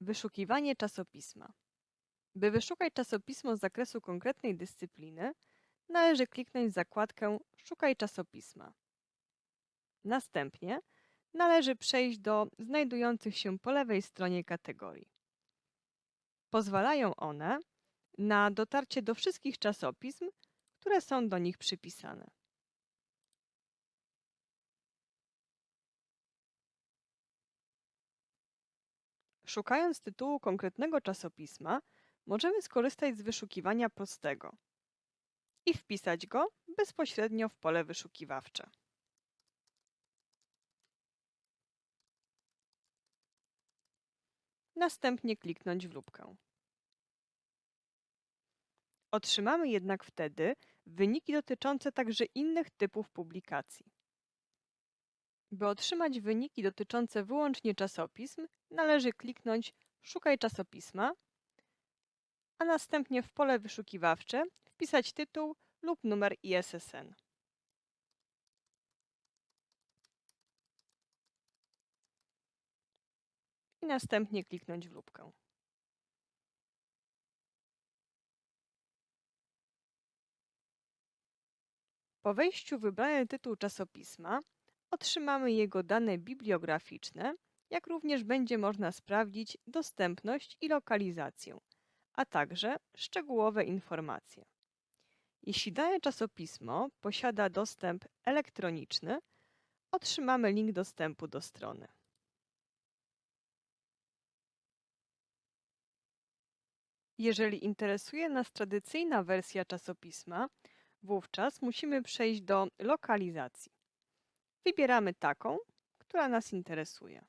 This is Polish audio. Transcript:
Wyszukiwanie czasopisma. By wyszukać czasopismo z zakresu konkretnej dyscypliny, należy kliknąć zakładkę Szukaj czasopisma. Następnie należy przejść do znajdujących się po lewej stronie kategorii. Pozwalają one na dotarcie do wszystkich czasopism, które są do nich przypisane. Szukając tytułu konkretnego czasopisma, możemy skorzystać z wyszukiwania prostego i wpisać go bezpośrednio w pole wyszukiwawcze. Następnie kliknąć w lupkę. Otrzymamy jednak wtedy wyniki dotyczące także innych typów publikacji. By otrzymać wyniki dotyczące wyłącznie czasopism, należy kliknąć Szukaj czasopisma, a następnie w pole wyszukiwawcze wpisać tytuł lub numer ISSN. I następnie kliknąć w lupkę. Po wejściu wybrany tytuł czasopisma otrzymamy jego dane bibliograficzne, jak również będzie można sprawdzić dostępność i lokalizację, a także szczegółowe informacje. Jeśli dane czasopismo posiada dostęp elektroniczny, otrzymamy link dostępu do strony. Jeżeli interesuje nas tradycyjna wersja czasopisma, wówczas musimy przejść do lokalizacji. Wybieramy taką, która nas interesuje.